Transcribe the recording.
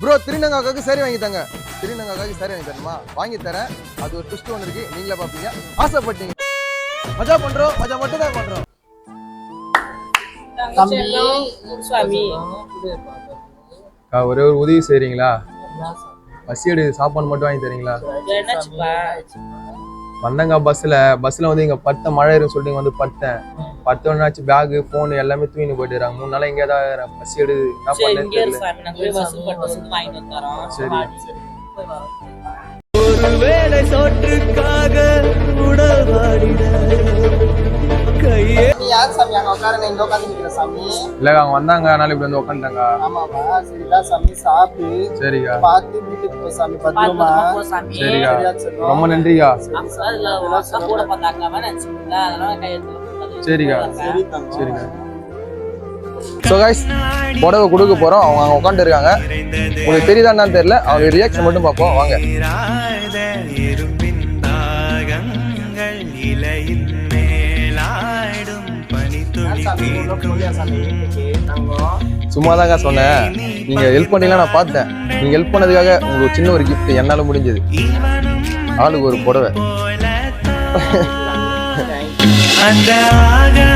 Bro திருநங்காக்காக்கு சரி வாங்கி தாங்க. திருநங்காக்காக்கு சரி வாங்கி தரணுமா? வாங்கி தரேன். அது ஒரு ட்விஸ்ட் ஒன்று இருக்கு. நீங்களே பார்ப்பீங்க ஆசைப்பட்டீங்க. மஜா பண்றோம். மஜா மட்டும் தான் பண்றோம். ஒரே ஒரு உதவி செய்றீங்களா? பசி எடு சாப்பாடு மட்டும் வாங்கி தரீங்களா? வந்தங்க பஸ்ல பஸ்ல வந்து இங்க பட்ட மழை இருக்குன்னு சொல்லிட்டு இங்க வந்து பட்டேன் பத்தோன்னாச்சு பேகு போன் எல்லாமே தூக்கிட்டு போயிட்டுறாங்க மூணு நாள் எங்கேயா தான் பசி எடு என்ன சரி. ஒருவேளை சோற்றுக்காக கையே. யார் சாமி? அங்க இங்க சாமி. இல்லக்கா அவங்க வந்தாங்க. அதனால இப்படி வந்து உட்காந்துட்டாங்க. ஆமாவா சாமி. சாப்பிட்டு சரிக்கா. பார்த்து வீட்டுக்கு போ சாமி. பத்திரமா சரிக்கா? ரொம்ப நன்றிக்கா. கூட பார்த்தாங்க. நினைச்சுக்கல அதனால கையெழுத்து சரிக்கா. சரிக்கா. ஸோ கைஸ் புடவை கொடுக்க போறோம். அவங்க அங்கே உட்காந்து இருக்காங்க உங்களுக்கு தெரியுதான்னு தெரியல. அவங்க ரியாக்ஷன் மட்டும் பார்ப்போம். வாங்க. இலையின் மேலாடும் சும்மா தாங்க சொன்னேன். நீங்க ஹெல்ப் பண்ணீங்களா? நான் பார்த்தேன். நீங்க ஹெல்ப் பண்ணதுக்காக உங்களுக்கு சின்ன ஒரு gift என்னால முடிஞ்சது. ஆளுக்கு ஒரு புடவை. அந்த ஆகாயம்